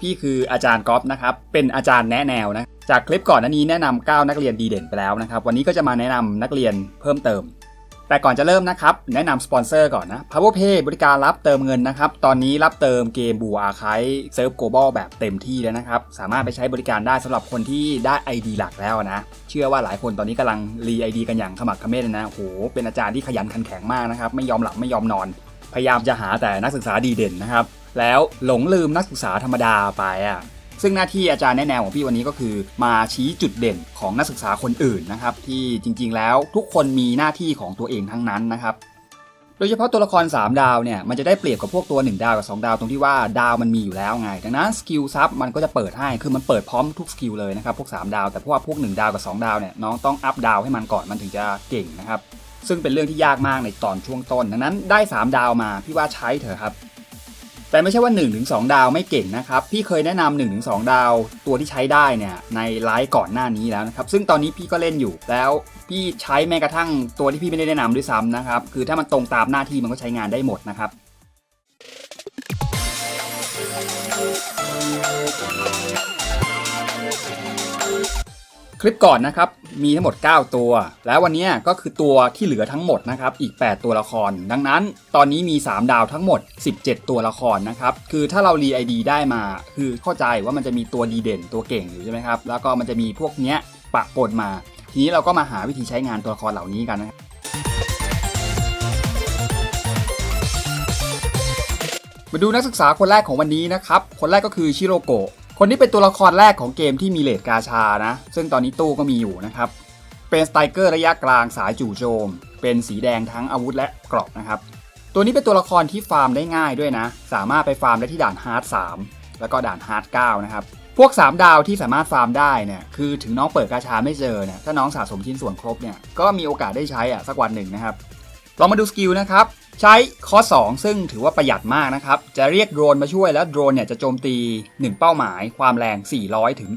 พี่คืออาจารย์ก๊อฟนะครับ เป็นอาจารย์แนะแนวนะ จากคลิปก่อนหน้านี้แนะนำ9นักเรียนดีเด่นไปแล้วนะครับ วันนี้ก็จะมาแนะนำนักเรียนเพิ่มเติม แต่ก่อนจะเริ่มนะครับ แนะนำสปอนเซอร์ก่อนนะ PowerPay บริการรับเติมเงินนะครับ ตอนนี้รับเติมเกมบูอาคายเซิร์ฟโกลบอลแบบเต็มที่แล้วนะครับ สามารถไปใช้บริการได้สำหรับคนที่ได้ ID หลักแล้วนะ เชื่อว่าหลายคนตอนนี้กำลังรี ID กันอย่างขมักขม้นเลยนะโอ้โหเป็นอาจารย์ที่ขยันขันแข็งมากนะครับไม่ยอมหลับไม่ยอมนอน พยายามจะหาแต่นักศึกษาดีเด่นนะครับ แล้วหลงลืมนักศึกษาธรรมดาไปอะซึ่งหน้าที่อาจารย์แนะแนวของพี่วันนี้ก็คือ มาชี้จุดเด่นของนักศึกษาคนอื่นนะครับ ที่จริงๆแล้วทุกคนมีหน้าที่ของตัวเองทั้งนั้นนะครับโดยเฉพาะตัวละคร 3 ดาวเนี่ยมันจะได้เปรียบกับพวกตัว 1 ดาวกับ 2 ดาวตรงที่ว่าดาวมันมีอยู่แล้วไง ดังนั้นสกิลซับมันก็จะเปิดให้คือมันเปิดพร้อมทุกสกิลเลยนะครับพวก 3 ดาวแต่พวกพวก 1 ดาวกับ 2 ดาวเนี่ยน้องต้องอัพดาวให้มันก่อนมันถึงจะเก่งนะครับซึ่งเป็นเรื่องที่ยากมากในตอนช่วงต้น ดังนั้นได้ 3 ดาวมาพี่ว่าใช้เถอะครับ แต่ไม่ใช่ว่า 1-2 ดาวไม่เก่งนะครับ พี่เคยแนะนำ1-2 ดาวตัวที่ใช้ได้เนี่ยในไลฟ์ก่อนหน้านี้แล้วนะครับ ซึ่งตอนนี้พี่ก็เล่นอยู่แล้วพี่ใช้แม้กระทั่งตัวที่พี่ไม่ได้แนะนำด้วยซ้ำนะครับ คือถ้ามันตรงตามหน้าที่มันก็ใช้งานได้หมดนะครับ คลิปก่อนนะครับมีทั้งหมด 9 ตัว แล้ววันนี้ก็คือตัวที่เหลือทั้งหมดนะครับอีก 8 ตัวละคร ดังนั้นตอนนี้มี 3 ดาวทั้งหมด 17 ตัวละครนะครับคือถ้าเรารีไอดีได้มา คือเข้าใจว่ามันจะมีตัวดีเด่นตัวเก่งอยู่ใช่ไหมครับแล้วก็มันจะมีพวกเนี้ยปะปนมา ทีนี้เราก็มาหาวิธีใช้งานตัวละครเหล่านี้กันนะครับมาดูนักศึกษาคนแรกของวันนี้นะครับ คนแรกก็คือชิโรโกะ คนนี้เป็นตัวละครแรกของเกมที่มีเลดกาชานะ ซึ่งตอนนี้ตู้ก็มีอยู่นะครับ เป็นสไตรเกอร์ระยะกลางสายจู่โจม เป็นสีแดงทั้งอาวุธและเกราะนะครับ ตัวนี้เป็นตัวละครที่ฟาร์มได้ง่ายด้วยนะ สามารถไปฟาร์มได้ที่ด่านฮาร์ด3แล้วก็ด่านฮาร์ด9นะครับ พวก 3 ดาวที่สามารถฟาร์มได้เนี่ย คือถึงน้องเปิดกาชาไม่เจอเนี่ย ถ้าน้องสะสมชิ้นส่วนครบเนี่ย ก็มีโอกาสได้ใช้อะสักวันหนึ่งนะครับเรามาดูสกิลนะครับ ใช้คอ2 ซึ่งถือว่าประหยัดมากนะครับ จะเรียกโดรนมาช่วยแล้วโดรนเนี่ยจะโจมตี 1 เป้าหมาย ความแรง 400ถึง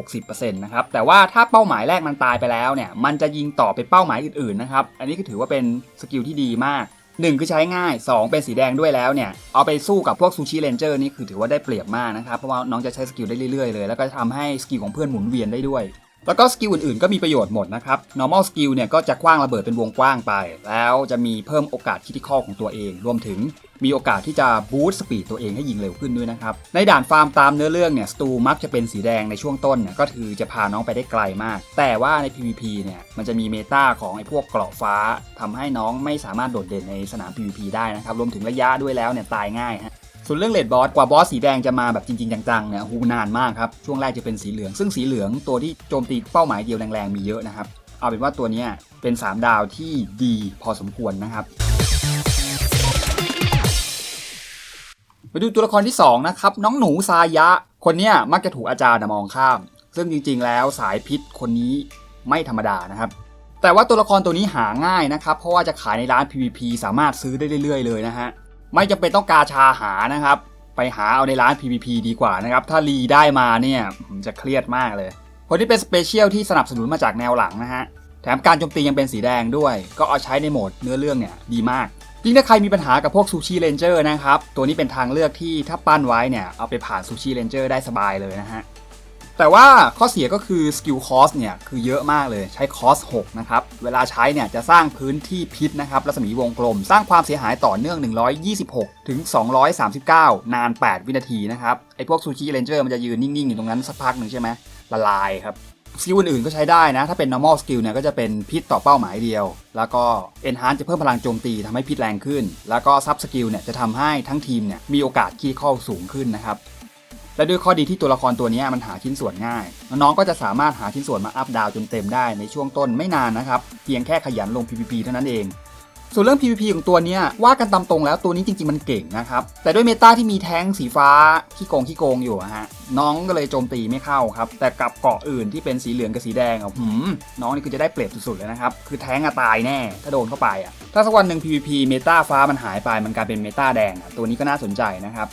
760%นะครับ แต่ว่าถ้าเป้าหมายแรกมันตายไปแล้วเนี่ย มันจะยิงต่อไปเป้าหมายอื่นๆนะครับ อันนี้ก็ถือว่าเป็นสกิลที่ดีมาก 1 คือใช้ง่าย 2 เป็นสีแดงด้วยแล้วเนี่ย เอาไปสู้กับพวกซูชิเลนเจอร์นี่คือถือว่าได้เปรียบมากนะครับ เพราะว่าน้องจะใช้สกิลได้เรื่อยๆเลย แล้วก็ทำให้สกิลของเพื่อนหมุนเวียนได้ด้วย แล้วก็สกิลอื่นๆ ก็มีประโยชน์หมดนะครับ normal skill เนี่ยก็จะกว้างระเบิดเป็นวงกว้างไป แล้วจะมีเพิ่มโอกาสคิดที่ข้อของตัวเอง รวมถึงมีโอกาสที่จะบูสต์สปีดตัวเองให้ยิงเร็วขึ้นด้วยนะครับ ในด่านฟาร์มตามเนื้อเรื่องเนี่ยสตูมักจะเป็นสีแดงในช่วงต้นเนี่ยก็คือจะพาน้องไปได้ไกลมาก แต่ว่าใน PVP เนี่ยมันจะมีเมตาของไอ้พวกเกราะฟ้าทำให้น้องไม่สามารถโดดเด่นในสนาม PVP ได้นะครับ รวมถึงระยะด้วยแล้วเนี่ยตายง่ายฮะ ส่วนเรื่องเลดบอสกว่าบอสสีแดงจะมาแบบจริง ๆ จังๆเนี่ยหูนานมากครับ ช่วงแรกจะเป็นสีเหลือง ซึ่งสีเหลืองตัวที่โจมตีเป้าหมายเดียวแรงๆมีเยอะนะครับ เอาเป็นว่าตัวนี้เป็น 3 ดาวที่ดีพอสมควรนะครับไปดูตัวละครที่2นะครับน้องหนูซายะ คนเนี้ยมักจะถูกอาจารย์มองข้าม ซึ่งจริง ๆ แล้วสายพิษคนนี้ไม่ธรรมดานะครับแต่ว่าตัวละครตัวนี้หาง่ายนะครับ เพราะว่าจะขายในร้าน PVP สามารถซื้อได้เรื่อย ๆ เลยนะฮะ ไม่จำเป็นต้องกาชาหานะครับ ไปหาเอาในร้าน PVP ดีกว่านะครับ ถ้ารีได้มาเนี่ยผมจะเครียดมากเลย คนที่เป็นสเปเชียลที่สนับสนุนมาจากแนวหลังนะฮะ แถมการโจมตียังเป็นสีแดงด้วย ก็เอาใช้ในโหมดเนื้อเรื่องเนี่ยดีมากยิ่งถ้าใครมีปัญหากับพวกซูชิเลนเจอร์นะครับ ตัวนี้เป็นทางเลือกที่ถ้าปั้นไว้เนี่ยเอาไปผ่านซูชิเลนเจอร์ได้สบายเลยนะฮะ แต่ว่าข้อเสียก็คือสกิลคอสเนี่ยคือเยอะมากเลยใช้คอส6นะครับ เวลาใช้เนี่ยจะสร้างพื้นที่พิษนะครับรัศมีวงกลม สร้างความเสียหายต่อเนื่อง 126 ถึง 239 นาน 8 วินาทีนะครับไอพวกซูชิเ a นเจอร์มันจะยืนนิ่ง ๆ อยู่ตรงนั้นสักพักหนึ่งใช่ไหมละลายครับสกิลอื่นๆก็ใช้ได้นะ ถ้าเป็น normal skill เนี่ยก็จะเป็นพิษต่อเป้าหมายเดียว แล้วก็ enhance จะเพิ่มพลังโจมตีทำให้พิษแรงขึ้น แล้วก็ sub skill เนี่ยจะทำให้ทั้งทีมเนี่ยมีโอกาสคีเข้าสูงขึ้นนะครับ และด้วยข้อดีที่ตัวละครตัวนี้มันหาชิ้นส่วนง่าย น้องก็จะสามารถหาชิ้นส่วนมาอัพดาวจนเต็มได้ในช่วงต้นไม่นานนะครับ เพียงแค่ขยันลง PVP เท่านั้นเอง ส่วนเรื่อง PVP ของตัวนี้ว่ากันตามตรงแล้วตัวนี้จริง ๆ มันเก่งนะครับ แต่ด้วยเมตาที่มีแท้งสีฟ้าขี้โกงขี้โกงอยู่อะฮะน้องก็เลยโจมตีไม่เข้าครับ แต่กับเกาะอื่นที่เป็นสีเหลืองกับสีแดงอะหืมน้องนี่คือจะได้เปรียบสุดๆเลยนะครับคือแท้งอะตายแน่ ถ้าโดนเข้าไปอะถ้าสักวันหนึ่ง PVP เมตาฟ้ามันหายไปมันกลายเป็นเมตาแดงอะตัวนี้ก็น่าสนใจนะครับ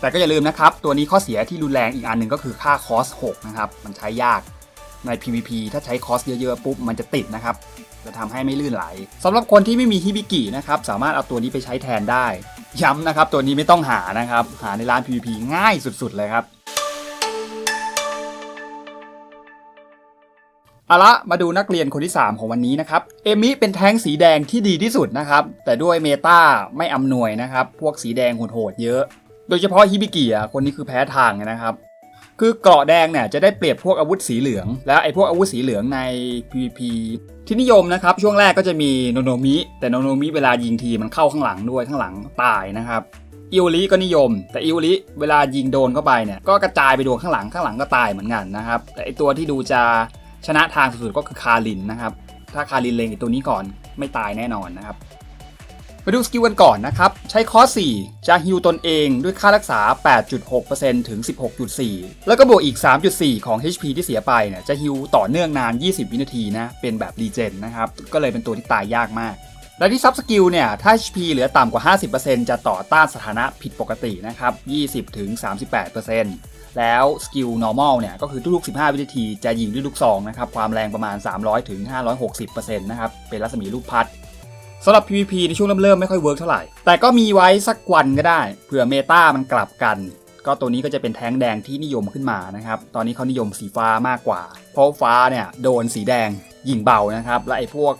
แต่ก็อย่าลืมนะครับ ตัวนี้ข้อเสียที่รุนแรงอีกอันหนึ่งก็คือค่าคอส6นะครับ มันใช้ยากใน PVP ถ้าใช้คอสเยอะๆปุ๊บมันจะติดนะครับ จะทำให้ไม่ลื่นไหลสำหรับคนที่ไม่มีฮิบิกินะครับ สามารถเอาตัวนี้ไปใช้แทนได้ ย้ำนะครับ ตัวนี้ไม่ต้องหานะครับ หาในร้าน PVP ง่ายสุดๆเลยครับเอาละมาดูนักเรียนคนที่ 3 ของวันนี้นะครับ เอมิเป็นแท้งสีแดงที่ดีที่สุดนะครับ แต่ด้วยเมตาไม่อำนวยนะครับ พวกสีแดงโหดๆเยอะ โดยเฉพาะฮิบิกิอะคนนี้คือแพ้ทางนะครับ คือเกราะแดงเนี่ยจะได้เปรียบพวกอาวุธสีเหลือง และไอ้พวกอาวุธสีเหลืองใน PVP ที่นิยมนะครับ ช่วงแรกก็จะมีโนโนมิ แต่โนโนมิเวลายิงทีมันเข้าข้างหลังด้วยข้างหลังตายนะครับอิวริก็นิยม แต่อิวริเวลายิงโดนเข้าไปเนี่ยก็กระจายไปโดนข้างหลังข้างหลังก็ตายเหมือนกันนะครับแต่ไอตัวที่ดูจะชนะทางสุดๆก็คือคารินนะครับถ้าคารินเลงไอตัวนี้ก่อนไม่ตายแน่นอนนะครับ ไปดูสกิลกันก่อนนะครับ ใช้คอส4จะฮิวตนเองด้วยค่ารักษา 8.6%ถึง 16.4 แล้วก็บวกอีก 3.4 ของ HP ที่เสียไปเนี่ยจะฮิวต่อเนื่องนาน 20 วินาทีนะ เป็นแบบรีเจนนะครับ ก็เลยเป็นตัวที่ตายยากมาก และที่ซับสกิลเนี่ย ถ้า HP เหลือต่ำกว่า 50%จะต่อต้านสถานะผิดปกตินะครับ 20ถึง38%แล้วสกิล normal เนี่ยก็คือทุกๆ 15 วินาทีจะยิงด้วยลูกซองนะครับความแรงประมาณ 300ถึง560%นะครับเป็นรัศมีลูกพัด สำหรับ PVP ในช่วงเริ่มๆไม่ค่อยเวิร์กเท่าไหร่ แต่ก็มีไว้สักวันก็ได้เผื่อเมตามันกลับกัน ก็ตัวนี้ก็จะเป็นแท้งแดงที่นิยมขึ้นมานะครับ ตอนนี้เขานิยมสีฟ้ามากกว่า เพราะฟ้าเนี่ยโดนสีแดงยิงเบานะครับ และไอ้พวก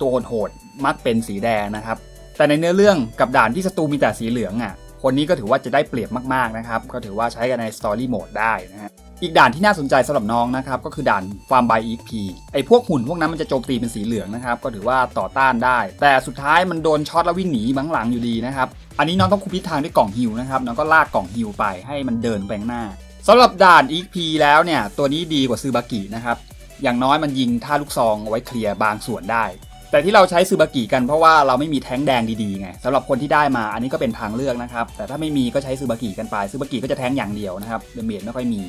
ตัวโหดมักเป็นสีแดงนะครับ แต่ในเนื้อเรื่องกับด่านที่ศัตรูมีแต่สีเหลืองอะ คนนี้ก็ถือว่าจะได้เปรียบมากๆนะครับ ก็ถือว่าใช้กันในสตอรี่โหมดได้นะฮะ อีกด่านที่น่าสนใจสำหรับน้องนะครับก็คือด่านฟาร์มบายอีพีไอพวกหุ่นพวกนั้นมันจะโจมตีเป็นสีเหลืองนะครับก็ถือว่าต่อต้านได้ แต่สุดท้ายมันโดนช็อตแล้ววิ่งหนีบังหลังอยู่ดีนะครับอันนี้น้องต้องคุมทิศทางด้วยกล่องฮิวนะครับน้องก็ลากกล่องฮิวไปให้มันเดินไปข้างหน้าสำหรับด่าน EP แล้วเนี่ยตัวนี้ดีกว่าซูบากินะครับอย่างน้อยมันยิงท่าลูกซองเอาไว้เคลียร์บางส่วนได้ แต่ที่เราใช้ซูบากิกันเพราะว่าเราไม่มีแท้งแดงดีๆไงสำหรับคนที่ได้มาอันนี้ก็เป็นทางเลือกนะครับแต่ถ้าไม่มีก็ใช้ซูบากิกันไปซูบากิก็จะแท้งอย่างเดียวนะครับเดเมจไม่ค่อยมี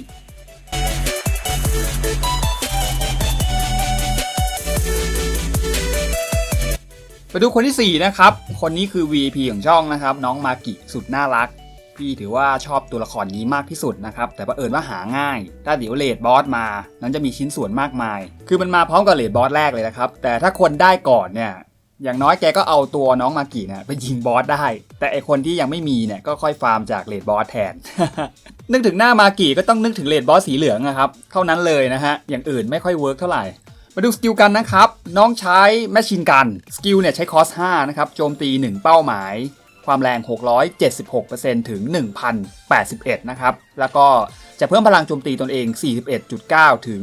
ไปดูคนที่ 4 นะครับ คนนี้คือ VP ของช่องนะครับ น้องมากิสุดน่ารัก พี่ถือว่าชอบตัวละครนี้มากที่สุดนะครับ แต่ว่าเอิญว่าหาง่าย ถ้าเดี๋ยวเลดบอสมา นั้นจะมีชิ้นส่วนมากมาย คือมันมาพร้อมกับเลดบอสแรกเลยนะครับ แต่ถ้าคนได้ก่อนเนี่ย อย่างน้อยแกก็เอาตัวน้องมากิเนี่ยไปยิงบอสได้ แต่ไอคนที่ยังไม่มีเนี่ยก็ค่อยฟาร์มจากเลดบอสแทน นึกถึงหน้ามากิก็ต้องนึกถึงเลดบอสสีเหลืองนะครับ เท่านั้นเลยนะฮะ อย่างอื่นไม่ค่อยเวิร์กเท่าไหร่ มาดูสกิลกันนะครับ น้องใช้แมชชีนกัน สกิลเนี่ยใช้คอส 5 นะครับ โจมตี 1 เป้าหมาย ความแรง 676%ถึง 1,081 นะครับ แล้วก็จะเพิ่มพลังโจมตีตนเอง 41.9 ถึง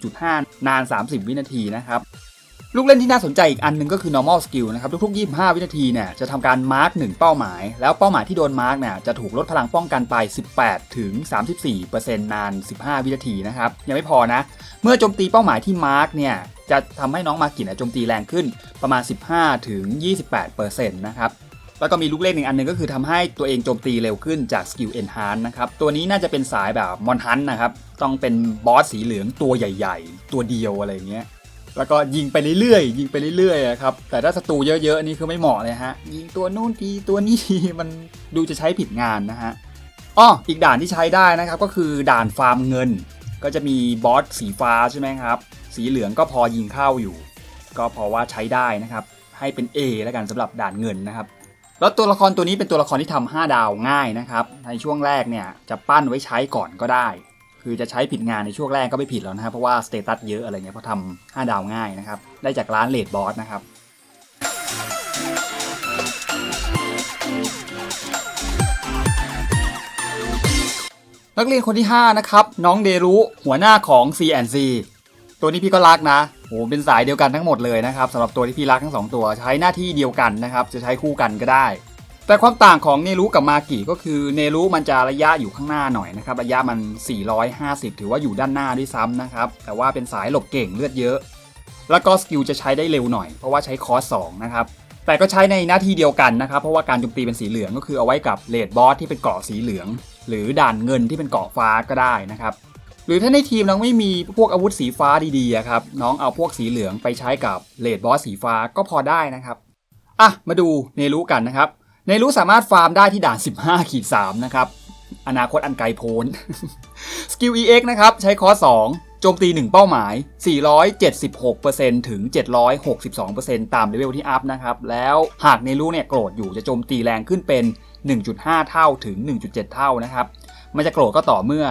54.5 นาน 30 วินาทีนะครับ ลูกเล่นที่น่าสนใจอีกอันหนึงก็คือ normal skill นะครับทุกๆ 25 วินาทีเนี่ยจะทำการมาร์ก1เป้าหมาย แล้วเป้าหมายที่โดนมาร์กเนี่ยจะถูกลดพลังป้องกันไป 18 ถึง 34%นาน 15 วินาทีนะครับยังไม่พอนะ เมื่อโจมตีเป้าหมายที่มาร์กเนี่ยจะทำให้น้องมากินโจมตีแรงขึ้นประมาณ 15 ถึง 28%นะครับแล้วก็มีลูกเล่นอีกอันหนึงก็คือทำให้ตัวเองโจมตีเร็วขึ้นจากสกิล Enhance นะครับ ตัวนี้น่าจะเป็นสายแบบมอนฮันนะครับ ต้องเป็นบอสสีเหลืองตัวใหญ่ ๆ ตัวเดียวอะไรเงี้ย แล้วก็ยิงไปเรื่อยๆยิงไปเรื่อยๆครับแต่ถ้าศัตรูเยอะๆนี่คือไม่เหมาะเลยฮะยิงตัวนู่นทีตัวนี้ทีมันดูจะใช้ผิดงานนะฮะอ้ออีกด่านที่ใช้ได้นะครับก็คือด่านฟาร์มเงิน ก็จะมีบอสสีฟ้าใช่ไหมครับสีเหลืองก็พอยิงเข้าอยู่ ก็พอว่าใช้ได้นะครับให้เป็น A แล้วกันสำหรับด่านเงินนะครับแล้วตัวละครตัวนี้เป็นตัวละครที่ทำ5ดาวง่ายนะครับในช่วงแรกเนี่ยจะปั้นไว้ใช้ก่อนก็ได้ คือจะใช้ผิดงานในช่วงแรกก็ไม่ผิดแล้วนะครับเพราะว่าสเตตัสเยอะอะไรเงี้ยเพราะทำ5ดาวง่ายนะครับ ได้จากร้านเลดบอสนะครับนักเรียนคนที่ 5 นะครับ น้องเดรุหัวหน้าของ C&C ตัวนี้พี่ก็รักนะโหเป็นสายเดียวกันทั้งหมดเลยนะครับสำหรับตัวที่พี่รักทั้งสองตัวใช้หน้าที่เดียวกันนะครับ จะใช้คู่กันก็ได้ แต่ความต่างของเนรุกับมากิก็คือเนรุมันจะระยะอยู่ข้างหน้าหน่อยนะครับระยะมัน 450 ถือว่าอยู่ด้านหน้าด้วยซ้ำนะครับแต่ว่าเป็นสายหลบเก่งเลือดเยอะ แล้วก็สกิลจะใช้ได้เร็วหน่อยเพราะว่าใช้คอส2นะครับแต่ก็ใช้ในหน้าที่เดียวกันนะครับ เพราะว่าการโจมตีเป็นสีเหลืองก็คือเอาไว้กับเลดบอสที่เป็นเกาะสีเหลือง หรือด่านเงินที่เป็นเกาะฟ้าก็ได้นะครับหรือถ้าในทีมน้องไม่มีพวกอาวุธสีฟ้าดีๆครับน้องเอาพวกสีเหลืองไปใช้กับเลดบอสสีฟ้าก็พอได้นะครับอะมาดูเนรุกันนะครับ ในรู้สามารถฟาร์มได้ที่ด่าน 15ขีด3นะครับ อนาคตอันไกลโพ้น สกิล EX นะครับ ใช้คอร์ส2โจมตี 1 เป้าหมาย 476%ถึง 762%ตามเลเวลที่อัพนะครับ แล้วหากเนรู้เนี่ยโกรธอยู่จะโจมตีแรงขึ้นเป็น 1.5 เท่าถึง 1.7 เท่านะครับ มันจะโกรธก็ต่อเมื่อ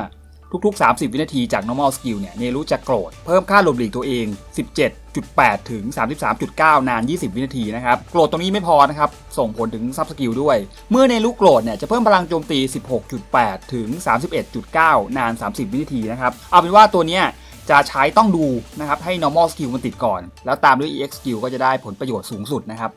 ทุกๆ 30 วินาทีจาก normal skill เนี่ย เนรุจะโกรธ เพิ่มค่าหลบหลีกตัวเอง 17.8 ถึง 33.9 นาน 20 วินาทีนะครับ โกรธตรงนี้ไม่พอนะครับ ส่งผลถึงซับสกิลด้วย เมื่อเนรุโกรธเนี่ย จะเพิ่มพลังโจมตี 16.8 ถึง 31.9 นาน 30 วินาทีนะครับ เอาเป็นว่าตัวเนี้ยจะใช้ต้องดูนะครับให้ normal skill มันติดก่อน แล้วตามด้วย ex skill ก็จะได้ผลประโยชน์สูงสุดนะครับ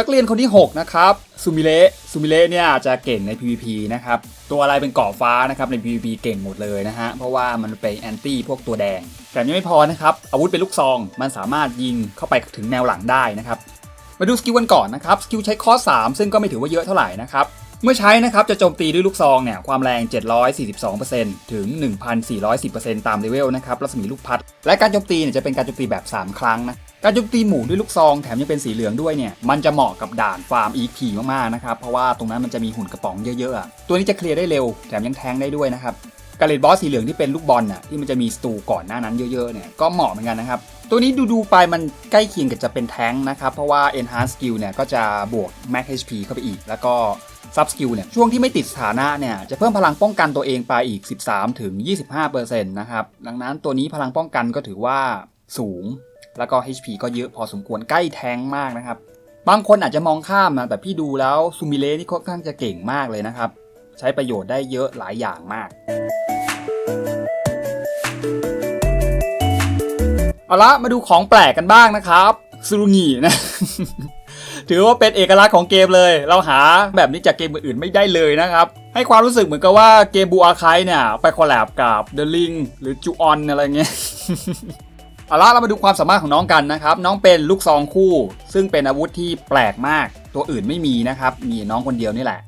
นักเรียนคนที่ 6 นะครับซูมิเละซูมิเละเนี่ยจะเก่งใน PVP นะครับ ตัวอะไรเป็นเกาะฟ้านะครับใน PVP เก่งหมดเลยนะฮะ เพราะว่ามันเป็นแอนตี้พวกตัวแดง แต่ยังไม่พอนะครับ อาวุธเป็นลูกซอง มันสามารถยิงเข้าไปถึงแนวหลังได้นะครับ มาดูสกิลกันก่อนนะครับ สกิลใช้คอส3ซึ่งก็ไม่ถือว่าเยอะเท่าไหร่นะครับ เมื่อใช้นะครับจะโจมตีด้วยลูกซองเนี่ยความแรง 742%ถึง 1,410%ตามเลเวลนะครับรัศมีลูกพัด และการโจมตีเนี่ยจะเป็นการโจมตีแบบ 3 ครั้งนะ การโจมตีหมู่ด้วยลูกซองแถมยังเป็นสีเหลืองด้วยเนี่ย มันจะเหมาะกับด่านฟาร์ม EP มากๆนะครับ เพราะว่าตรงนั้นมันจะมีหุ่นกระป๋องเยอะๆ ตัวนี้จะเคลียร์ได้เร็ว แถมยังแทงได้ด้วยนะครับกาเลดบอสสีเหลืองที่เป็นลูกบอลน่ะที่มันจะมีสตูก่อนหน้านั้นเยอะๆเนี่ยก็เหมาะเหมือนกันนะครับ ตัวนี้ดูๆไปมันใกล้เคียงกับจะเป็นแท้งนะครับ เพราะว่า Enhance Skill เนี่ยก็จะบวก Max HP เข้าไปอีก แล้วก็ Sub Skill เนี่ยช่วงที่ไม่ติดสถานะเนี่ยจะเพิ่มพลังป้องกันตัวเองไปอีก 13-25%นะครับดังนั้นตัวนี้พลังป้องกันก็ถือว่าสูง แล้วก็ HP ก็เยอะพอสมควรใกล้แทงมากนะครับ บางคนอาจจะมองข้ามนะ แต่พี่ดูแล้วซูมิเลนี่ค่อนข้างจะเก่งมากเลยนะครับ ใช้ประโยชน์ได้เยอะหลายอย่างมากเอาละมาดูของแปลกกันบ้างนะครับซูรุงินะ ถือว่าเป็นเอกลักษณ์ของเกมเลย เราหาแบบนี้จากเกมอื่นๆไม่ได้เลยนะครับ ให้ความรู้สึกเหมือนกับว่าเกมบูอาคายเนี่ย ไปคอลแลบกับ The Ring หรือจูออนอะไรเงี้ย เอาละเรามาดูความสามารถของน้องกันนะครับ น้องเป็นลูกซองคู่ ซึ่งเป็นอาวุธที่แปลกมาก ตัวอื่นไม่มีนะครับ มีน้องคนเดียวนี่แหละ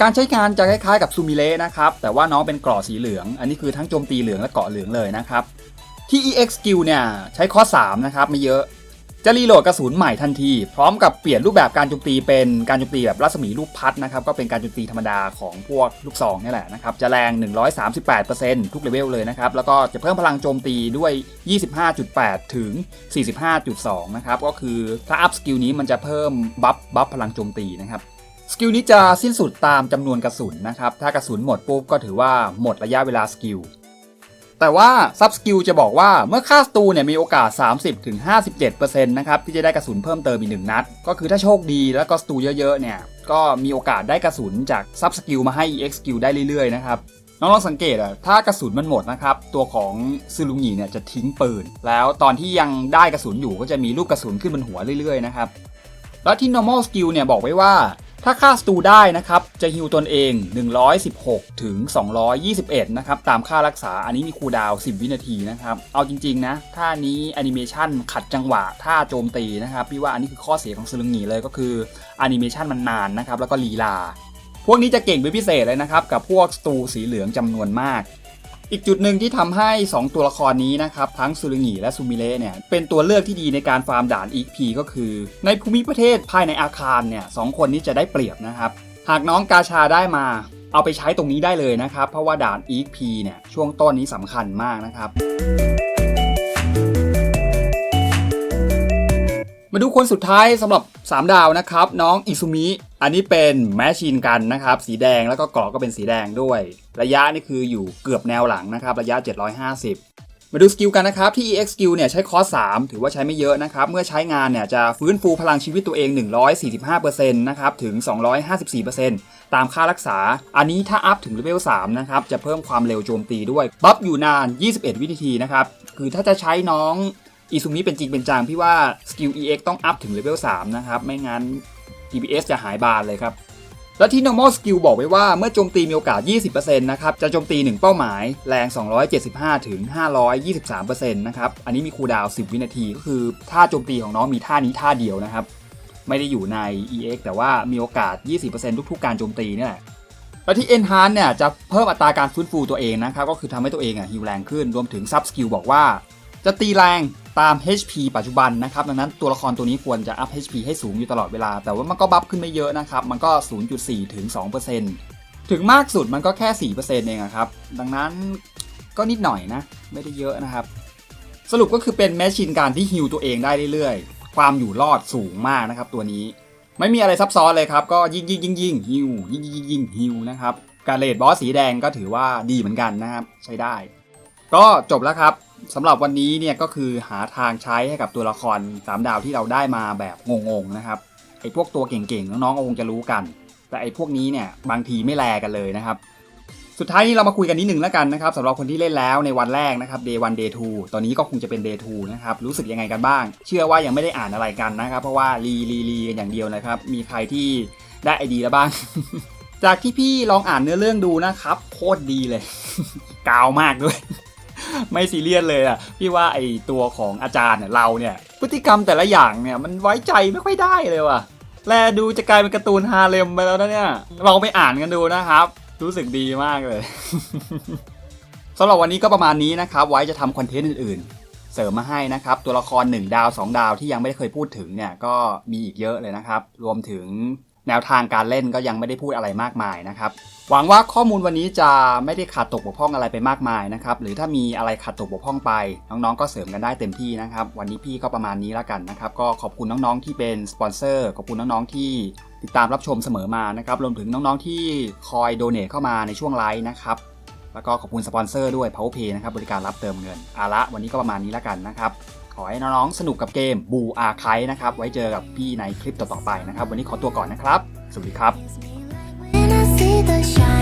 การใช้งานจะคล้ายๆกับซูมิเละนะครับ แต่ว่าน้องเป็นกรอสีเหลือง อันนี้คือทั้งโจมตีเหลืองและเกาะเหลืองเลยนะครับ ที่ EX skill เนี่ยใช้ข้อ 3 นะครับไม่เยอะ จะรีโหลดกระสุนใหม่ทันที พร้อมกับเปลี่ยนรูปแบบการโจมตีเป็นการโจมตีแบบรัศมีลูกพัดนะครับก็เป็นการโจมตีธรรมดาของพวกลูกซองนี่แหละนะครับจะแรง 138%ทุกเลเวลเลยนะครับแล้วก็จะเพิ่มพลังโจมตีด้วย 25.8 ถึง 45.2 นะครับก็คือถ้าอัพสกิลนี้มันจะเพิ่มบัฟบัฟพลังโจมตีนะครับสกิลนี้จะสิ้นสุดตามจำนวนกระสุนนะครับถ้ากระสุนหมดปุ๊บก็ถือว่าหมดระยะเวลาสกิล แต่ว่าซับสกิลจะบอกว่าเมื่อฆ่าสตูเนี่ยมีโอกาส 30-57%นะครับที่จะได้กระสุนเพิ่มเติมอีกหนึ่งนัด ก็คือถ้าโชคดีแล้วก็สตูเยอะๆเนี่ยก็มีโอกาสได้กระสุนจากซับสกิลมาให้ EX สกิลได้เรื่อยๆนะครับน้องลองสังเกตอะถ้ากระสุนมันหมดนะครับ ตัวของซึลุงิเนี่ยจะทิ้งปืน แล้วตอนที่ยังได้กระสุนอยู่ก็จะมีลูกกระสุนขึ้นบนหัวเรื่อยๆนะครับ แล้วที่ normal skill เนี่ยบอกไว้ว่า ถ้าฆ่าสตูได้นะครับ จะฮิวตนเอง 116 ถึง 221 นะครับ ตามค่ารักษาอันนี้มีคูดาว 10 วินาทีนะครับ เอาจริง ๆ นะท่านี้แอนิเมชันขัดจังหวะท่าโจมตีนะครับ พี่ว่าอันนี้คือข้อเสียของซึลึงหนีเลยก็คือแอนิเมชันมันนานนะครับ แล้วก็ลีลา พวกนี้จะเก่งเป็นพิเศษเลยนะครับ กับพวกสตูสีเหลืองจำนวนมาก อีกจุดหนึ่งที่ทำให้ 2 ตัวละครนี้นะครับ ทั้งซูรุงิและซูมิเระเนี่ยเป็นตัวเลือกที่ดีในการฟาร์มด่าน EXP ก็คือ ในภูมิประเทศภายในอาคารเนี่ยสองคนนี้จะได้เปรียบนะครับ หากน้องกาชาได้มา เอาไปใช้ตรงนี้ได้เลยนะครับ เพราะว่าด่าน EXP เนี่ยช่วงต้นนี้สำคัญมากนะครับมาดูคนสุดท้ายสำหรับ 3 ดาวนะครับ น้องอิซุมิ อันนี้เป็นแมชชีนกันนะครับ สีแดงแล้วก็เกราะก็เป็นสีแดงด้วย ระยะนี่คืออยู่เกือบแนวหลังนะครับ ระยะ 750 มาดูสกิลกันนะครับ ที่ EX skill เนี่ยใช้คอร์ส3ถือว่าใช้ไม่เยอะนะครับ เมื่อใช้งานเนี่ยจะฟื้นฟูพลังชีวิตตัวเอง 145%นะครับ ถึง 254%ตามค่ารักษา อันนี้ถ้าอัพถึงเลเวล3นะครับ จะเพิ่มความเร็วโจมตีด้วยบัฟอยู่นาน 21 วินาทีนะครับ คือถ้าจะใช้น้องอีซุมิเป็นจริงเป็นจังพี่ว่าสกิล EX ต้องอัพถึงเลเวล3นะครับ ไม่งั้น DPS จะหายบานเลยครับ แล้วที่ normal skill บอกไว้ว่าเมื่อโจมตีมีโอกาส 20%นะครับ จะโจมตี 1 เป้าหมาย แรง 275 ถึง 523%นะครับ อันนี้มีคูลดาวน์ 10 วินาที ก็คือท่าโจมตีของน้องมีท่านี้ท่าเดียวนะครับ ไม่ได้อยู่ใน EX แต่ว่ามีโอกาส 20%ทุกๆ การโจมตีนี่แหละแล้วที่ Enhance เนี่ยจะเพิ่มอัตราการฟื้นฟูตัวเองนะครับ ก็คือทำให้ตัวเองอะฮิวแรงขึ้น รวมถึง Sub Skill บอกว่า จะตีแรง ตาม HP ปัจจุบันนะครับดังนั้นตัวละครตัวนี้ควรจะอัพ HP ให้สูงอยู่ตลอดเวลา แต่ว่ามันก็บัฟขึ้นไม่เยอะนะครับ มันก็ 0.4 ถึง 2%ถึงมากสุดมันก็แค่ 4%เองอะครับ ดังนั้นก็นิดหน่อยนะ ไม่ได้เยอะนะครับ สรุปก็คือเป็นแมชชีนการที่ฮิวตัวเองได้เรื่อยๆ ความอยู่รอดสูงมากนะครับตัวนี้ ไม่มีอะไรซับซ้อนเลยครับ ก็ยิงยิงยิงยิงฮิวยิงยิงยิงยิงฮิวนะครับ การเลดบอสสีแดงก็ถือว่าดีเหมือนกันนะครับ ใช้ได้ ก็จบแล้วครับ สำหรับวันนี้เนี่ยก็คือหาทางใช้ให้กับตัวละคร 3 ดาวที่เราได้มาแบบงงๆนะครับไอ้พวกตัวเก่งๆน้องๆคงจะรู้กัน แต่ไอ้พวกนี้เนี่ยบางทีไม่แลกันเลยนะครับ สุดท้ายนี้เรามาคุยกันนิดหนึ่งแล้วกันนะครับสำหรับคนที่เล่นแล้วในวันแรกนะครับ day 1 day 2ตอนนี้ก็คงจะเป็น day 2นะครับรู้สึกยังไงกันบ้าง เชื่อว่ายังไม่ได้อ่านอะไรกันนะครับ เพราะว่ารีรีรีกันอย่างเดียวนะครับ มีใครที่ได้ไอดีแล้วบ้าง จากที่พี่ลองอ่านเนื้อเรื่องดูนะครับโคตรดีเลย กาวมากด้วย ไม่ซีเรียสเลยอะพี่ว่าไอตัวของอาจารย์เนี่ยเราเนี่ยพฤติกรรมแต่ละอย่างเนี่ยมันไว้ใจไม่ค่อยได้เลยว่ะแลดูจะกลายเป็นการ์ตูนฮาเลมไปแล้วนะเนี่ยลองไปอ่านกันดูนะครับ รู้สึกดีมากเลยสำหรับวันนี้ก็ประมาณนี้นะครับ ไว้จะทำคอนเทนต์อื่นๆ เสริมมาให้นะครับ ตัวละคร 1 ดาว 2 ดาวที่ยังไม่ได้เคยพูดถึงเนี่ยก็มีอีกเยอะเลยนะครับ รวมถึงแนวทางการเล่นก็ยังไม่ได้พูดอะไรมากมายนะครับ หวังว่าข้อมูลวันนี้จะไม่ได้ขาดตกบกพร่องอะไรไปมากมายนะครับ หรือถ้ามีอะไรขาดตกบกพร่องไป น้องๆ ก็เสริมกันได้เต็มที่นะครับ วันนี้พี่ก็ประมาณนี้แล้วกันนะครับ ก็ขอบคุณน้องๆ ที่เป็นสปอนเซอร์ ขอบคุณน้องๆ ที่ติดตามรับชมเสมอมานะครับ รวมถึงน้องๆ ที่คอยโดเนทเข้ามาในช่วงไลฟ์นะครับ แล้วก็ขอบคุณสปอนเซอร์ด้วย PowerPay นะครับ บริการรับเติมเงินอาละ วันนี้ก็ประมาณนี้แล้วกันนะครับ ขอให้น้องๆ สนุกกับเกมบูอาร์ไคนะครับ ไว้เจอกับพี่ในคลิปต่อๆไปนะครับ วันนี้ขอตัวก่อนนะครับ สวัสดีครับ sunshine.